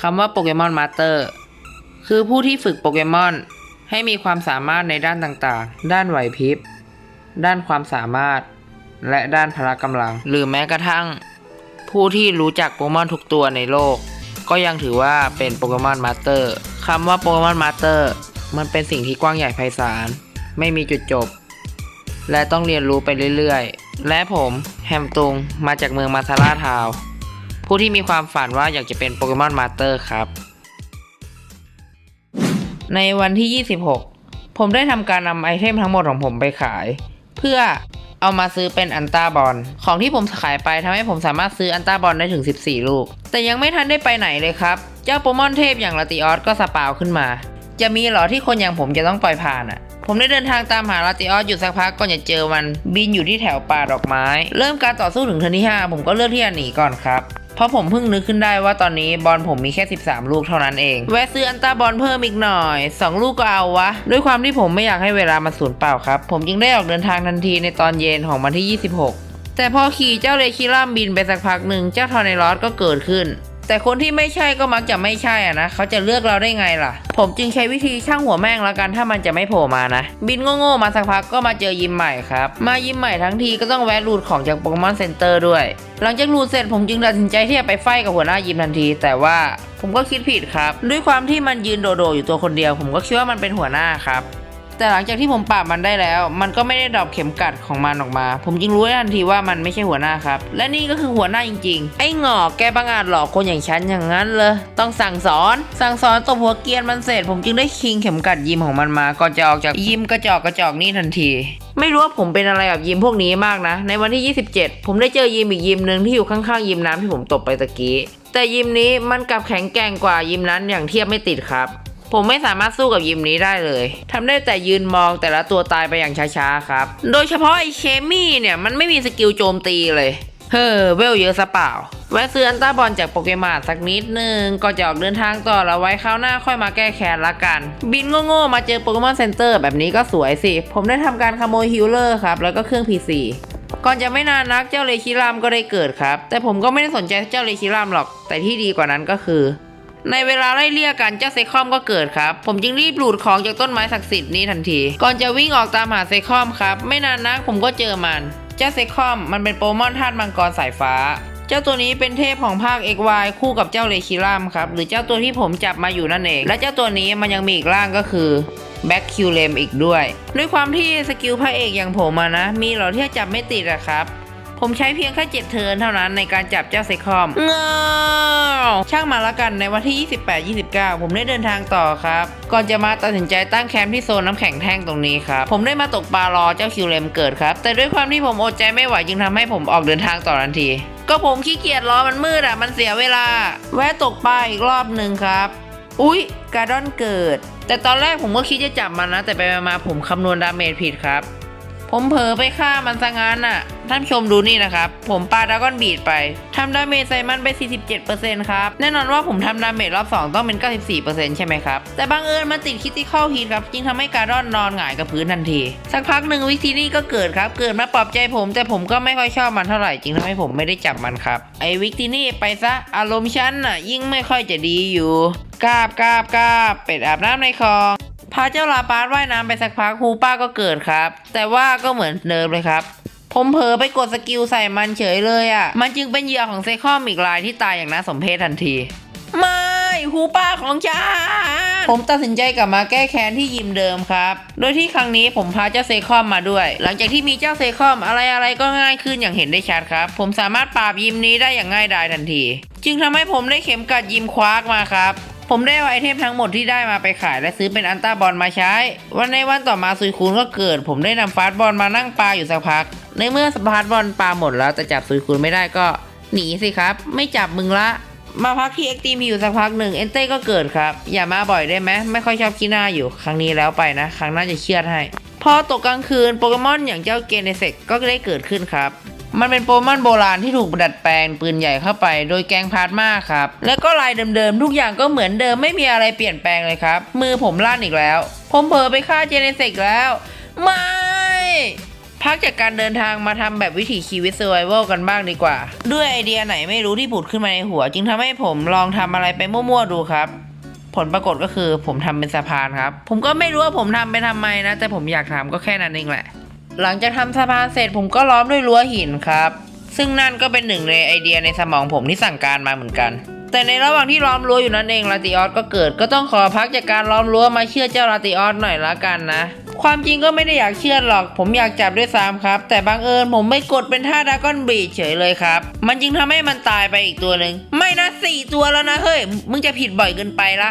คำว่าโปเกมอนมาสเตอร์คือผู้ที่ฝึกโปเกมอนให้มีความสามารถในด้านต่างๆ ด้านไหวพริบ ด้านความสามารถ และด้านพละกำลัง หรือแม้กระทั่ง ผู้ที่รู้จักโปเกมอนทุกตัวในโลก ก็ยังถือว่าเป็นโปเกมอนมาสเตอร์คำว่าโปเกมอนมาสเตอร์มันเป็นสิ่งที่กว้างใหญ่ไพศาล ไม่มีจุดจบ และต้องเรียนรู้ไปเรื่อยๆ และผมแฮมตุงมาจากเมืองมาซาร่าทาว ผู้ที่มีความฝันว่าอยากจะเป็นโปเกมอนมาสเตอร์ครับ ในวันที่ 26 ผมได้ทำการนำไอเทมทั้งหมดของผมไปขาย เพื่อเอามาซื้อเป็นอันต้าบอลของที่ผมขายไปทำให้ผมสามารถซื้ออันต้าบอลได้ถึง 14 ลูก แต่ยังไม่ทันได้ไปไหนเลยครับ เจ้าโปเกมอนเทพอย่างลาติออสก็สปาวขึ้นมา จะมีหรอที่คนอย่างผมจะต้องปล่อยผ่านอะผมได้เดินทางตามหาลาติออสอยู่สักพักก่อนจะเจอมันบินอยู่ที่แถวป่าดอกไม้ เริ่มการต่อสู้ถึงเทิร์นที่ 5 ผมก็เลือกที่จะหนีก่อนครับ เพราะผมเพิ่งนึกขึ้นได้ว่าตอนนี้บอลผมมีแค่ 13 ลูกเท่านั้นเอง แวะซื้ออันตาบอลเพิ่มอีกหน่อย 2 ลูกก็เอาวะ ด้วยความที่ผมไม่อยากให้เวลามาสูญเปล่าครับ ผมจึงได้ออกเดินทางทันทีในตอนเย็นของวันที่ 26 แต่พอขี่เจ้าเลคิล่ามบินไปสักพักหนึ่งเจ้าทอร์เนลอสก็เกิดขึ้น แต่คนที่ไม่ใช่ก็มักจะไม่ใช่อะนะเขาจะเลือกเราได้ไงล่ะ ผมจึงใช้วิธีช่างหัวแม่งแล้วกันถ้ามันจะไม่โผล่มานะ บินโง่ๆมาสักพักก็มาเจอยิมใหม่ครับ มายิมใหม่ทั้งทีก็ต้องแวะรูดของจากโปเกมอนเซ็นเตอร์ด้วย หลังจากรูดเสร็จผมจึงตัดสินใจที่จะไปไฟกับหัวหน้ายิมทันที แต่ว่าผมก็คิดผิดครับ ด้วยความที่มันยืนโดดๆอยู่ตัวคนเดียว ผมก็คิดว่ามันเป็นหัวหน้าครับ แต่หลังจากที่ผมปราบมันได้แล้ว มันก็ไม่ได้ดรอปเข็มกัดของมันออกมา ผมจึงรู้ทันทีว่ามันไม่ใช่หัวหน้าครับ และนี่ก็คือหัวหน้าจริง ๆ ไอ้หงอกแกบังอาจหลอกคนอย่างฉันอย่างนั้นเลย ต้องสั่งสอน สั่งสอนตบหัวเกียนมันเสร็จ ผมจึงได้คิงเข็มกัดยิมของมันมา ก่อนจะออกจากยิมกระจอกกระจอกนี่ทันที ไม่รู้ว่าผมเป็นอะไรกับยิมพวกนี้มากนะ ในวันที่ 27 ผมได้เจอยิมอีกยิมหนึ่งที่อยู่ข้างๆยิมน้ำที่ผมตบไปตะกี้ แต่ยิมนี้มันกลับแข็งแกร่งกว่ายิมนั้นอย่างเทียบไม่ติดครับ ผมไม่สามารถสู้กับยิมนี้ได้เลยทำได้แต่ยืนมองแต่ละตัวตายไปอย่างช้าๆครับ โดยเฉพาะไอ้เคมี่เนี่ยมันไม่มีสกิลโจมตีเลยเฮ้อเวลเยอะซะเปล่า แวะซื้ออันต้าบอลจากโปเกมอนสักนิดนึงก็จะออกเดินทางต่อแล้วไว้คราวหน้าค่อยมาแก้แค้นละกัน บินโง่ๆมาเจอโปเกมอนเซ็นเตอร์แบบนี้ก็สวยสิ ผมได้ทำการขโมยฮิลเลอร์ครับ แล้วก็เครื่อง PC ก่อนจะไม่นานนักเจ้าเลคิรามก็ได้เกิดครับ แต่ผมก็ไม่ได้สนใจเจ้าเลคิรามหรอก แต่ที่ดีกว่านั้นก็คือ ในเวลาไล่เลี่ยกันเจ้าเซคอมก็เกิดครับ ผมจึงรีบหลุดของจากต้นไม้ศักดิ์สิทธิ์นี้ทันที ก่อนจะวิ่งออกตามหาเซคอมครับ ไม่นานนักผมก็เจอมัน เจ้าเซคอมมันเป็นโปเกมอนธาตุมังกรสายฟ้า เจ้าตัวนี้เป็นเทพของภาค XY คู่กับเจ้าเลคิรัมครับ หรือเจ้าตัวที่ผมจับมาอยู่นั่นเอง และเจ้าตัวนี้มันยังมีอีกร่างก็คือแบ็คคิวเลมอีกด้วย ด้วยความที่สกิลพระเอกอย่างผมอะนะ มีเหรอที่จะจับไม่ติดอะครับ ผมใช้เพียงแค่เจ็ดเทิร์นเท่านั้นในการจับเจ้าเซคอมเงาช่างมาละกันในวันที่ 28-29 ผมได้เดินทางต่อครับ ก่อนจะมาตัดสินใจตั้งแคมป์ที่โซนน้ำแข็งแท่งตรงนี้ครับ ผมได้มาตกปลารอเจ้าคิวเลมเกิดครับ แต่ด้วยความที่ผมอดใจไม่ไหวจึงทำให้ผมออกเดินทางต่อทันที ก็ผมขี้เกียจรอมันมืดอะ มันเสียเวลา แวะตกปลาอีกรอบหนึ่งครับอุ๊ยการ์ดอนเกิด แต่ตอนแรกผมก็คิดจะจับมันนะ แต่ไปมาๆผมคำนวณดาเมจผิดครับ ผมเผลอไปฆ่ามันซะงั้นน่ะ ท่านชมดูนี่นะครับ ผมปาดราก้อนบีดไปทำดาเมจใส่มันไป 47%ครับ แน่นอนว่าผมทำดาเมจรอบ 2 ต้องเป็น 94%ใช่ไหมครับ แต่บังเอิญมันติดคิติคอลฮีทครับจึงทำให้การอนนอนหงายกับพื้นทันที สักพักหนึ่งวิธีนี้ก็เกิดครับ เกิดมาปลอบใจผม แต่ผมก็ไม่ค่อยชอบมันเท่าไหร่จึงทำให้ผมไม่ได้จับมันครับ ไอวิกที่นี่ไปซะอารมณ์ฉันน่ะยิ่งไม่ค่อยจะดีอยู่กาบกาบกาบเป็ดอาบน้ำในคลอง พาเจ้าลาปาร์ตว่ายน้ำไปสักพักฮูป้าก็เกิดครับ แต่ว่าก็เหมือนเดิมเลยครับ ผมเผลอไปกดสกิลใส่มันเฉยเลยอะ่ะ มันจึงเป็นเหยื่อของเซคอมอีกรายที่ตายอย่างน่าสมเพชทันที ไม่ฮูป้าของฉันผมตัดสินใจกลับมาแก้แค้นที่ยิมเดิมครับ โดยที่ครั้งนี้ผมพาเจ้าเซคอมมาด้วย หลังจากที่มีเจ้าเซคอมอะไรอะไรก็ง่ายขึ้นอย่างเห็นได้ชัดครับ ผมสามารถปราบยิมนี้ได้อย่างง่ายดายทันที จึงทำให้ผมได้เข็มกัดยิมคว้ากมาครับ ผมได้เอาไอเทมทั้งหมดที่ได้มาไปขายและซื้อเป็นอันต้าบอลมาใช้ วันในวันต่อมาซุยคูนก็เกิด ผมได้นำฟาสบอลมานั่งปลาอยู่สักพัก ในเมื่อฟาสต์บอลปลาหมดแล้วแต่จับซุยคูนไม่ได้ก็หนีสิครับ ไม่จับมึงละ มาพักที่เอ็กตีมีอยู่สักพักหนึ่งเอนเต้ก็เกิดครับ อย่ามาบ่อยได้ไหมไม่ค่อยชอบขี้หน้าอยู่ ครั้งนี้แล้วไปนะ ครั้งหน้าจะเชือให้ พอตกกลางคืนโปเกมอนอย่างเจ้าเกเนเซกก็ได้เกิดขึ้นครับ มันเป็นโปเกมอนโบราณที่ถูกดัดแปลงปืนใหญ่เข้าไป โดยแกงพาร์ตมาครับ และก็ลายเดิมๆ ทุกอย่างก็เหมือนเดิมไม่มีอะไรเปลี่ยนแปลงเลยครับ มือผมลั่นอีกแล้ว ผมเผลอไปฆ่าเจเนเซกแล้ว ไม่ พักจากการเดินทางมาทำแบบวิถีชีวิต survival กันบ้างดีกว่า ด้วยไอเดียไหนไม่รู้ที่ผุดขึ้นมาในหัว จึงทำให้ผมลองทำอะไรไปมั่วๆดูครับ ผลปรากฏก็คือผมทำเป็นสะพานครับ ผมก็ไม่รู้ว่าผมทำไปทำไมนะ แต่ผมอยากทำก็แค่นั้นเองแหละ หลังจากทำสะพานเสร็จผมก็ล้อมด้วยรั้วหินครับ ซึ่งนั่นก็เป็นหนึ่งในไอเดียในสมองผมที่สั่งการมาเหมือนกัน แต่ในระหว่างที่ล้อมรั้วอยู่นั่นเองลาติออสก็เกิดก็ต้องขอพักจากการล้อมรั้วมาเชื่อเจ้าลาติออสหน่อยละกันนะ ความจริงก็ไม่ได้อยากเชื่อหรอก ผมอยากจับด้วยซ้ำครับ แต่บังเอิญผมไม่กดเป็นท่าดากอนบีเฉยเลยครับ มันจึงทำให้มันตายไปอีกตัวหนึ่งไม่นะสี่ตัวแล้วนะเฮ้ยมึงจะผิดบ่อยเกินไปละ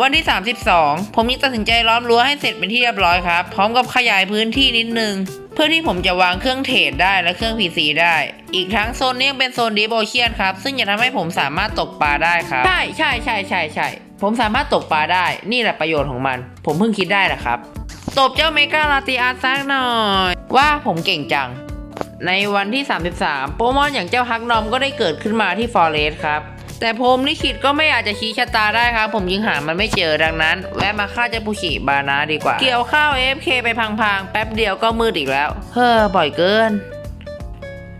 วันที่ 32 ผมยังตัดสินใจล้อมรั้วให้เสร็จเป็นที่เรียบร้อยครับ พร้อมกับขยายพื้นที่นิดนึง เพื่อที่ผมจะวางเครื่องเทรดได้และเครื่อง PC ได้ อีกทั้งโซนนี้ยังเป็นโซนดีโบเชียนครับ ซึ่งจะทำให้ผมสามารถตกปลาได้ครับ ใช่ใช่ใช่ใช่ใช่ผมสามารถตกปลาได้ นี่แหละประโยชน์ของมัน ผมเพิ่งคิดได้แหละครับ ตบเจ้าเมกาลาติอาร์สักหน่อย ว่าผมเก่งจัง ในวันที่ 33 โปเกมอนอย่างเจ้าฮักนอมก็ได้เกิดขึ้นมาที่ฟอเรสครับ แต่ผมลิขิตก็ไม่อาจจะชี้ชะตาได้ครับ ผมยังหามันไม่เจอดังนั้น แวะมาฆ่าเจ้าปุชิบานะดีกว่า เกี่ยวข้าว AFK ไปพังๆ แป๊บเดียวก็มืดอีกแล้ว เฮ้อบ่อยเกิน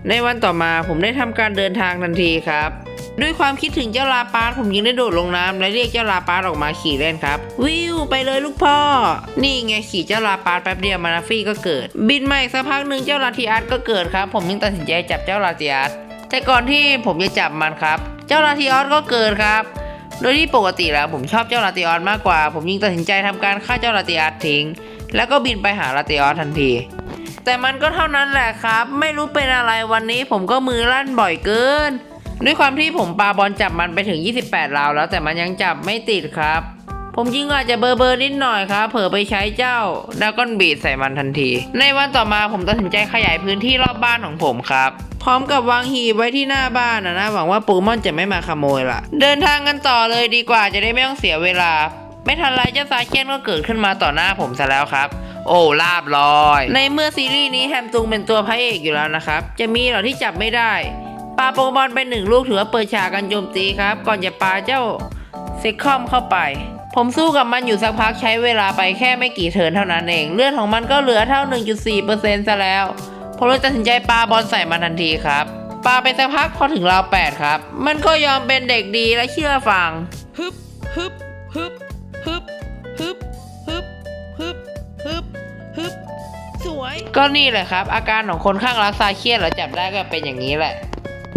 ในวันต่อมาผมได้ทำการเดินทางทันทีครับด้วยความคิดถึงเจ้าลาปาร์ผมยังได้โดดลงน้ำและเรียกเจ้าลาปาร์ออกมาขี่เล่นครับ วิวไปเลยลูกพ่อ นี่ไงขี่เจ้าลาปาร์แป๊บเดียวมานาฟี่ก็เกิด บินมาอีกสักพักหนึ่งเจ้าลาทิอาร์ตก็เกิดครับ ผมยังตัดสินใจจับเจ้าลาทิอาร์ตแต่ก่อนที่ผมจะจับมันครับ เจ้าลาติออสก็เกิดครับ โดยที่ปกติแล้วผมชอบเจ้าลาติออสมากกว่า ผมยิ่งตัดสินใจทำการฆ่าเจ้าลาติออสทิ้ง แล้วก็บินไปหาลาติออสทันที แต่มันก็เท่านั้นแหละครับ ไม่รู้เป็นอะไรวันนี้ผมก็มือลั่นบ่อยเกิน ด้วยความที่ผมปาบอลจับมันไปถึง 28ราวแล้วแต่มันยังจับไม่ติดครับ ผมยิ่งอาจจะเบอร์เบอร์นิดหน่อยครับ เผลอไปใช้เจ้าดาก้อนบีดใส่มันทันที ในวันต่อมาผมตัดสินใจขยายพื้นที่รอบบ้านของผมครับ พร้อมกับวางหีบไว้ที่หน้าบ้านนะนะหวังว่าปเกมอนจะไม่มาขโมยละเดินทางกันต่อเลยดีกว่าจะได้ไม่ต้องเสียเวลา ไม่ทันไรเจ้าซาเคียนก็เกิดขึ้นมาต่อหน้าผมซะแล้วครับโอ้ลาบลอย ในเมื่อซีรีส์นี้แฮมตุงเป็นตัวพระเอกอยู่แล้วนะครับ จะมีเหรอที่จับไม่ได้ปาโปเกมอนไปหนึ่งลูกถือว่าเปิดฉากกันโจมตีครับ ก่อนจะปาเจ้าซิกคอมเข้าไป ผมสู้กับมันอยู่สักพักใช้เวลาไปแค่ไม่กี่เทิร์นเท่านั้นเอง เลือดของมันก็เหลือเท่า 1.4%ซะแล้ว ผมเลยตัดสินใจปาบอลใส่มันทันทีครับปาไปสักพักพอถึงราว8ครับ มันก็ยอมเป็นเด็กดีและเชื่อฟังฮึบฮึบฮึบฮึบฮึบฮึบฮึบฮึบฮึบสวย ก็นี่แหละครับ อาการของคนข้างรักซาเครียดแล้วจับได้ก็เป็นอย่างนี้แหละ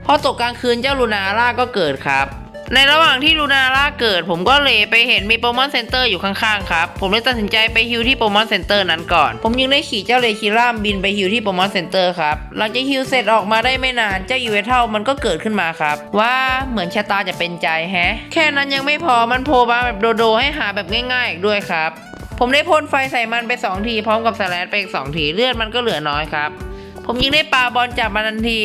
พอตกกลางคืนเจ้าลูนาร่าก็เกิดครับ ในระหว่างที่ลูนาร่าเกิด ผมก็เลยไปเห็นมีโปรโมอนเซ็นเตอร์อยู่ข้างๆครับ ผมเลยตัดสินใจไปฮิวที่โปรโมอนเซ็นเตอร์นั้นก่อน ผมยังได้ขี่เจ้าเลคิร่ามบินไปฮิวที่โปรโมอนเซ็นเตอร์ครับ หลังจากฮิวเสร็จออกมาได้ไม่นานเจ้ายูเวเทลมันก็เกิดขึ้นมาครับ ว่าเหมือนชะตาจะเป็นใจแฮะ แค่นั้นยังไม่พอมันโผล่มาแบบโดๆให้หาแบบง่ายๆอีกด้วยครับ ผมได้พ่นไฟใส่มันไปสองทีพร้อมกับสแลดไปอีกสองทีเลือดมันก็เหลือน้อยครับ ผมยิงได้ปาบอลจับมันทันที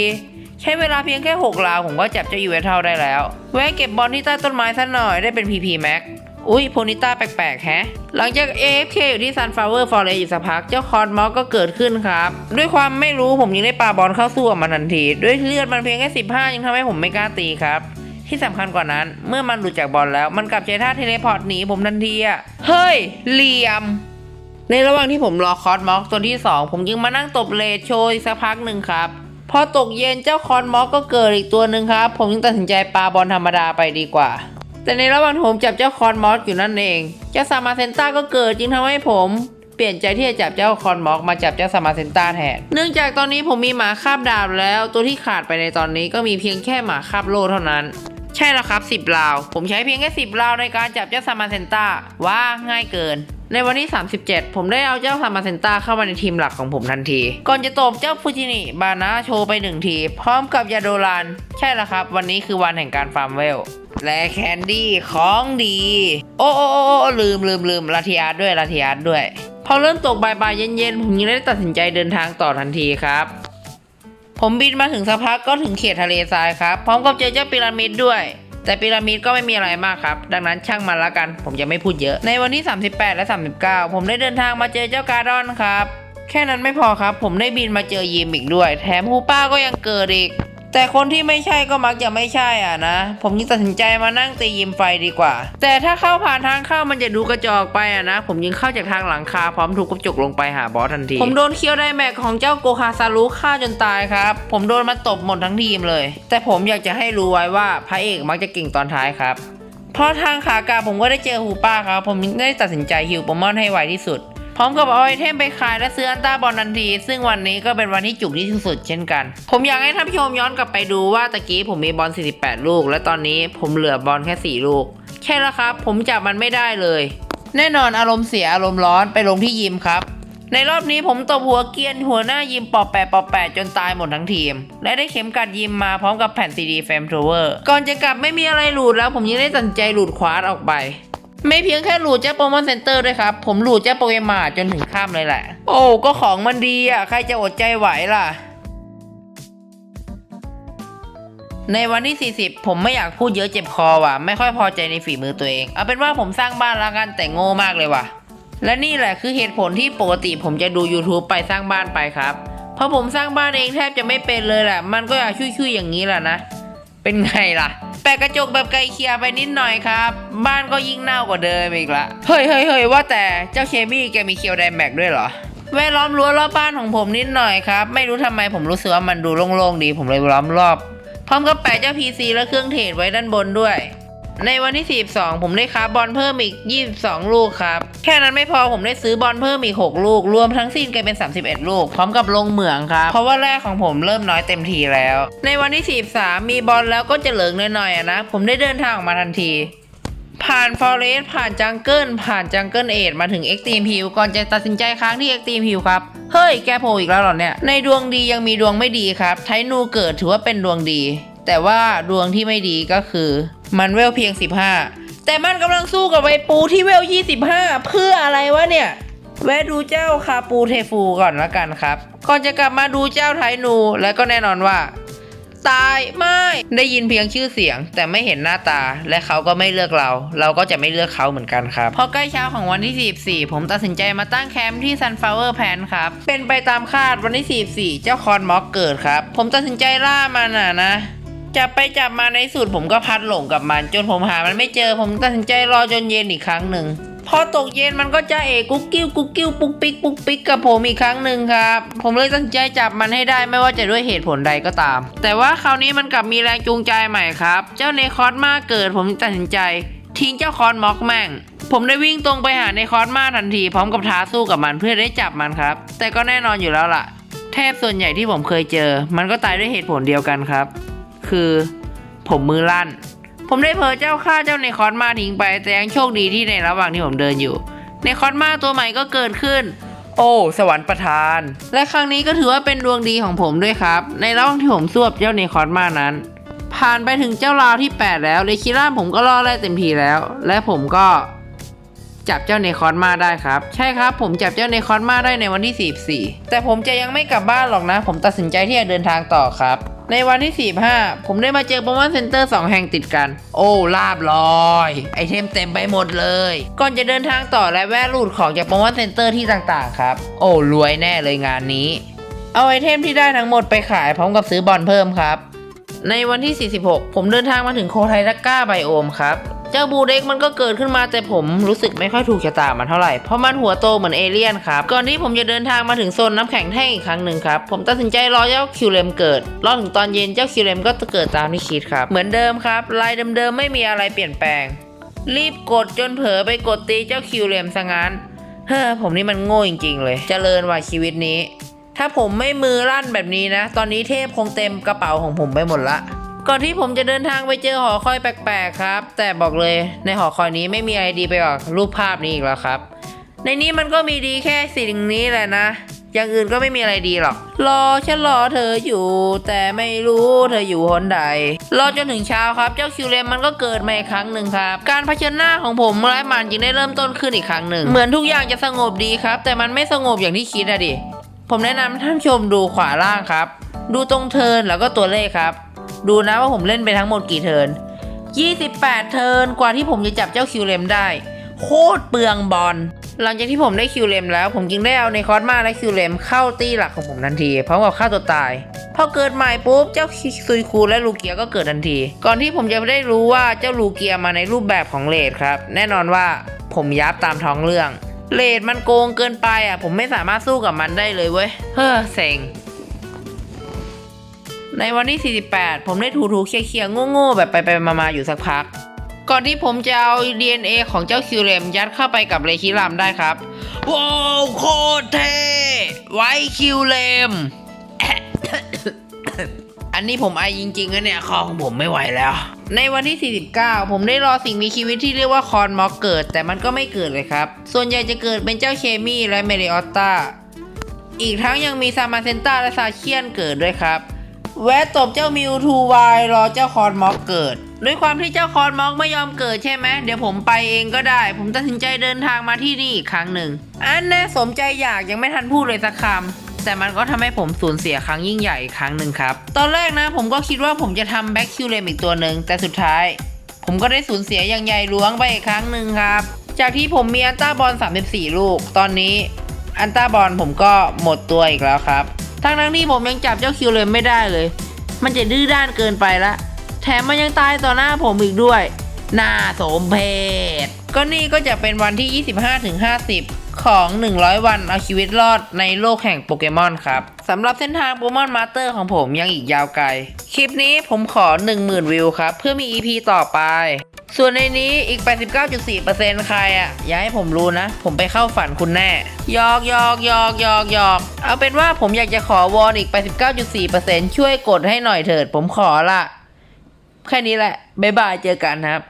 ใช้เวลาเพียงแค่6ราวผมก็จับเจ้ายูเวเทลได้แล้ว แวะเก็บบอลที่ใต้ต้นไม้สักหน่อยได้เป็น PP Max อุ้ยโพนิต้าแปลกๆแฮะ หลังจาก AFK อยู่ที่ Sunflower Forest อยู่สักพัก เจ้าคอนมอสก็เกิดขึ้นครับ ด้วยความไม่รู้ผมยิงได้ปาบอลเข้าสู้กับมันทันที ด้วยเลือดมันเพียงแค่ 15 ยังทำให้ผมไม่กล้าตีครับ ที่สำคัญกว่านั้น เมื่อมันหลุดจากบอลแล้วมันกลับใช้ท่าเทเลพอร์ตหนีผมทันทีอะเฮ้ยเหลี่ยม ในระหว่างที่ผมรอคอสมอกตัวที่ 2 ผมยังมานั่งตบเลดโชยสักพักหนึ่งครับ พอตกเย็นเจ้าคอนมอกก็เกิดอีกตัวหนึ่งครับ ผมยังตัดสินใจปาบอลธรรมดาไปดีกว่า แต่ในระหว่างผมจับเจ้าคอนมอสอยู่นั่นเอง เจ้าซามาเซนต้าก็เกิดจึงทำให้ผมเปลี่ยนใจที่จะจับเจ้าคอนมอกมาจับเจ้าซามาเซนต้าแทน เนื่องจากตอนนี้ผมมีหมาคาบดาบแล้ว ตัวที่ขาดไปในตอนนี้ก็มีเพียงแค่หมาคาบโลเท่านั้น ใช่แล้วครับ 10ราว ผมใช้เพียงแค่ 10ราวในการจับเจ้าซามาเซนต้าว่าง่ายเกิน ในวันที่ 37 ผมได้เอาเจ้าซามาเซนต้าเข้ามาในทีมหลักของผมทันที ก่อนจะตบเจ้าฟูจินิบานะโชว์ไปหนึ่งที พร้อมกับยาโดรานใช่แล้วครับ วันนี้คือวันแห่งการฟาร์มเวลและแคนดี้ของดี โอ้โอ้โอ้โอลืมลืมลืมลาทิอาร์ด้วยลาทิอาร์ด้วย พอเริ่มตกบ่ายๆเย็นๆ ผมยังได้ตัดสินใจเดินทางต่อทันทีครับผมบินมาถึงสักพักก็ถึงเขตทะเลทรายครับ พร้อมกับเจอเจ้าพีระมิดด้วย แต่พีระมิดก็ไม่มีอะไรมากครับ ดังนั้นช่างมันละกัน ผมจะไม่พูดเยอะ ในวันที่ 38 และ 39 ผมได้เดินทางมาเจอเจ้าการ์ดอนครับ แค่นั้นไม่พอครับ ผมได้บินมาเจอยีมอีกด้วย แถมฮูป้าก็ยังเกิดอีก แต่คนที่ไม่ใช่ก็มักจะไม่ใช่อะนะ ผมยิ่งตัดสินใจมานั่งตียิมไฟดีกว่า แต่ถ้าเข้าผ่านทางเข้ามันจะดูกระจอกไปอะนะ ผมยิงเข้าจากทางหลังคาพร้อมถูกกระจกลงไปหาบอสทันที ผมโดนเคี้ยวไดแม็กของเจ้าโกคาซารุฆ่าจนตายครับ ผมโดนมันตบหมดทั้งทีมเลย แต่ผมอยากจะให้รู้ไว้ว่าพระเอกมักจะเก่งตอนท้ายครับเพราะทางขากลับผมก็ได้เจอฮูป้าครับ ผมได้ตัดสินใจฮิวโปเกมอนให้ไวที่สุด ร้อมกับเอาไอเทมไปขายและซื้ออันต้าบอลทันที ซึ่งวันนี้ก็เป็นวันที่จุกที่สุดเช่นกัน ผมอยากให้ท่านผู้ชมย้อนกลับไปดูว่าตะกี้ผมมีบอล 48 ลูก และตอนนี้ผมเหลือบอลแค่ 4 ลูกใช่แล้วครับ ผมจับมันไม่ได้เลย แน่นอนอารมณ์เสียอารมณ์ร้อนไปลงที่ยิมครับ ในรอบนี้ผมตบหัวเกียนหัวหน้ายิมปอแปะปอแปะจนตายหมดทั้งทีม และได้เข็มกัดยิมมาพร้อมกับแผ่นซีดีแฟมทรเวอร์ก่อนจะกลับไม่มีอะไรหลุดแล้วผมยังได้ตัดใจหลุดควาร์ดออกไป ไม่เพียงแค่หลุดเจ้าโปเกมอนเซ็นเตอร์ด้วยครับ ผมหลุดเจ้าโปเกมอนจนถึงข้ามเลยแหละ โอ้ก็ของมันดีอะ ใครจะอดใจไหวล่ะ ในวันที่ 40 ผมไม่อยากพูดเยอะเจ็บคอว่ะ ไม่ค่อยพอใจในฝีมือตัวเอง เอาเป็นว่าผมสร้างบ้านล้วกันแต่โง่มากเลยว่ะ และนี่แหละคือเหตุผลที่ปกติผมจะดู YouTube ไปสร้างบ้านไปครับเพราะผมสร้างบ้านเองแทบจะไม่เป็นเลยแหละ มันก็อยากชุยๆอย่างนี้แหละนะ เป็นไงล่ะ แปะกระจกแบบไกลเคียไปนิดหน่อยครับ บ้านก็ยิ่งเน่ากว่าเดิมอีกละเฮ้ยเฮ้ยเฮ้ยว่าแต่เจ้าเคมี่แกมีเคียวไดแม็กด้วยเหรอแวดล้อมรั้วรอบบ้านของผมนิดหน่อยครับ ไม่รู้ทำไมผมรู้สึกว่ามันดูโล่งๆดี ผมเลยล้อมรอบ พร้อมกับแปะเจ้า PC และเครื่องเทรดไว้ด้านบนด้วย ในวันที่ 42 ผมได้คาบบอลเพิ่มอีก 22 ลูกครับ แค่นั้นไม่พอผมได้ซื้อบอลเพิ่มอีก 6 ลูก รวมทั้งสิ้นกลายเป็น 31 ลูก พร้อมกับลงเหมืองครับ เพราะว่าแรกของผมเริ่มน้อยเต็มทีแล้ว ในวันที่ 43 มีบอลแล้วก็จะเหลืองหน่อยๆนะ ผมได้เดินทางออกมาทันที ผ่านฟอเรสผ่านจังเกิลผ่านจังเกิลเอทมาถึงเอ็กตีมฮิลก่อนจะตัดสินใจค้างที่เอ็กตีมฮิลครับเฮ้ยแกโผล่อีกแล้วหรอเนี่ยในดวงดียังมีดวงไม่ดีครับไทนูเกิดถือว่าเป็นดวงดี แต่ว่าดวงที่ไม่ดีก็คือ มันเวลเพียง 15 แต่มันกำลังสู้กับไวปูที่เวล 25 เพื่ออะไรวะเนี่ย แวะดูเจ้าคาปูเทฟูก่อนละกันครับ ก่อนจะกลับมาดูเจ้าไทนูและก็แน่นอนว่า ตายไม่ได้ยินเพียงชื่อเสียง แต่ไม่เห็นหน้าตาและเขาก็ไม่เลือกเรา เราก็จะไม่เลือกเขาเหมือนกันครับพอใกล้เช้าของวันที่ 44 ผมตัดสินใจมาตั้งแคมป์ที่ Sunflower Pan ครับเป็นไปตามคาดวันที่ 44 เจ้าคอนม็อกเกิดครับ ผมตัดสินใจล่ามันอะนะ จับไปจับมาในสุดผมก็พัดหลงกับมัน จนผมหามันไม่เจอผมตัดสินใจรอจนเย็นอีกครั้งหนึ่งพอตกเย็นมันก็จะเอกกุ๊กกิ้วกุ๊กกิ้วปุ๊กปิ๊กปุ๊กปิ๊กกับผมอีกครั้งหนึ่งครับ ผมเลยตัดสินใจจับมันให้ได้ไม่ว่าจะด้วยเหตุผลใดก็ตาม แต่ว่าคราวนี้มันกลับมีแรงจูงใจใหม่ครับ เจ้าเนคอสมาเกิดผมตัดสินใจ ทิ้งเจ้าคอนม็อกแม่ง ผมได้วิ่งตรงไปหาในคอสมาทันที พร้อมกับท้าสู้กับมันเพื่อได้จับมันครับ แต่ก็แน่นอนอยู่แล้วล่ะ แทบส่วนใหญ่ที่ผมเคยเจอ มันก็ตายด้วยเหตุผลเดียวกันครับ คือ ผมมือลั่น ผมได้เผลอเจ้าฆ่าเจ้าในคอสมาทิ้งไป แต่ยังโชคดีที่ในระหว่างที่ผมเดินอยู่ ในคอสมาตัวใหม่ก็เกิดขึ้น โอ้ สวรรค์ประทาน และครั้งนี้ก็ถือว่าเป็นดวงดีของผมด้วยครับ ในระหว่างที่ผมสวบเจ้าในคอสมานั้น ผ่านไปถึงเจ้าราวที่ 8 แล้วเลคิร่าผมก็รอดได้เต็มทีแล้ว และผมก็จับเจ้าเนคอนมาได้ครับ ใช่ครับ ผมจับเจ้าเนคอนมาได้ในวันที่ 44 แต่ผมจะยังไม่กลับบ้านหรอกนะ ผมตัดสินใจที่จะเดินทางต่อครับ ในวันที่ 45 ผมได้มาเจอโปเกมอนเซ็นเตอร์ 2 แห่งติดกัน โอ้ลาบลอย ไอเทมเต็มไปหมดเลย ก่อนจะเดินทางต่อและแวะรูดของจากโปเกมอนเซ็นเตอร์ที่ต่างๆครับ โอ้รวยแน่เลยงานนี้ เอาไอเทมที่ได้ทั้งหมดไปขายพร้อมกับซื้อบอลเพิ่มครับในวันที่ 46 ผมเดินทางมาถึงโคไทรักก้าไบโอมครับ เจ้าบูเด็กมันก็เกิดขึ้นมาแต่ผมรู้สึกไม่ค่อยถูกชะตามันเท่าไหร่ เพราะมันหัวโตเหมือนเอเลี่ยนครับก่อนที่ผมจะเดินทางมาถึงโซนน้ำแข็งแท่งอีกครั้งหนึ่งครับผมตัดสินใจรอเจ้าคิวเลมเกิดรอถึงตอนเย็นเจ้าคิวเลมก็จะเกิดตามที่คิดครับ เหมือนเดิมครับลายเดิมๆไม่มีอะไรเปลี่ยนแปลง รีบกดจนเผลอไปกดตีเจ้าคิวเลมซะงั้นเฮ้อผมนี่มันโง่จริงๆ เลยเจริญว่าชีวิตนี้ ถ้าผมไม่มือลั่นแบบนี้นะ ตอนนี้เทพคงเต็มกระเป๋าของผมไปหมดละ ก่อนที่ผมจะเดินทางไปเจอหอคอยแปลกๆครับ แต่บอกเลยในหอคอยนี้ไม่มีอะไรดีไปกว่ารูปภาพนี้อีกแล้วครับ ในนี้มันก็มีดีแค่สิ่งนี้แหละนะ อย่างอื่นก็ไม่มีอะไรดีหรอก รอฉันรอเธออยู่ แต่ไม่รู้เธออยู่หนใด รอจนถึงเช้าครับ เจ้าคิวเลมมันก็เกิดมาอีกครั้งหนึ่งครับ การเผชิญหน้าของผมและมันจึงได้เริ่มต้นขึ้นอีกครั้งหนึ่ง เหมือนทุกอย่างจะสงบดีครับ แต่มันไม่สงบอย่างที่คิดอะดิ ผมแนะนำท่านชมดูขวาล่างครับ ดูตรงเทินแล้วก็ตัวเลขครับ ดูนะว่าผมเล่นไปทั้งหมดกี่เทิร์น28 เทิร์นกว่าที่ผมจะจับเจ้าคิวเลมได้ โคตรเปลืองบอลหลังจากที่ผมได้คิวเลมแล้ว ผมจึงได้เอาในคอสมาและคิวเลมเข้าตีหลักของผมทันทีพร้อมกับฆ่าตัวตายพอเกิดใหม่ปุ๊บเจ้าซุยคูและลูเกียก็เกิดทันที ก่อนที่ผมจะได้รู้ว่าเจ้าลูเกียมาในรูปแบบของเลดครับ แน่นอนว่าผมยับตามท้องเรื่องเลดมันโกงเกินไปอะ ผมไม่สามารถสู้กับมันได้เลยเว้ย เฮ้อเซ็ง ในวันที่ 48 ผมได้ถูถูเคลียร์ๆโง่ๆแบบไปๆมาๆอยู่สักพัก ก่อนที่ผมจะเอา DNA ของเจ้าคิวเลมยัดเข้าไปกับเลคิรามได้ครับว้าวโคตรเท่ไว้คิวเลมอันนี้ผมไอจริงๆนะเนี่ยคอของผมไม่ไหวแล้ว ในวันที่ 49 ผมได้รอสิ่งมีชีวิตที่เรียกว่าคอนมอกเกิด แต่มันก็ไม่เกิดเลยครับ ส่วนใหญ่จะเกิดเป็นเจ้าเคมี่และเมริออตตาอีกทั้งยังมีซามาเซนต้าและซาเคียนเกิดด้วยครับ แวะตบเจ้ามิวทูวายรอเจ้าคอนม็อกเกิด ด้วยความที่เจ้าคอนม็อกไม่ยอมเกิดใช่ไหมเดี๋ยวผมไปเองก็ได้ ผมตัดสินใจเดินทางมาที่นี่อีกครั้งหนึ่ง อันแน่สมใจอยากยังไม่ทันพูดเลยสักคำแต่มันก็ทำให้ผมสูญเสียครั้งยิ่งใหญ่อีกครั้งหนึ่งครับ ตอนแรกนะผมก็คิดว่าผมจะทำแบ็คคิวเลมอีกตัวหนึ่งแต่สุดท้าย ผมก็ได้สูญเสียอย่างใหญ่หลวงไปอีกครั้งหนึ่งครับ จากที่ผมมีอันต้าบอล 34 ลูก ตอนนี้อันต้าบอลผมก็หมดตัวอีกแล้วครับ ทั้งทั้งๆที่ผมยังจับเจ้าคิวเลมไม่ได้เลย มันจะดื้อด้านเกินไปละ แถมมันยังตายต่อหน้าผมอีกด้วยน่าสมเพชก็นี่ก็จะเป็นวันที่ 25-50 ของ 100 วันเอาชีวิตรอดในโลกแห่งโปเกมอนครับสำหรับเส้นทางโปเกมอนมาสเตอร์ของผมยังอีกยาวไกล คลิปนี้ผมขอ 10,000 วิวครับ เพื่อมี EP ต่อไป ส่วนในนี้อีก 89.4%ใครอะอย่าให้ผมรู้นะ ผมไปเข้าฝันคุณแน่หยอกหยอกหยอกหยอกหยอกเอาเป็นว่าผมอยากจะขอวอนอีก 89.4%ช่วยกดให้หน่อยเถิด ผมขอละ แค่นี้แหละ บ๊ายบายเจอกันครับ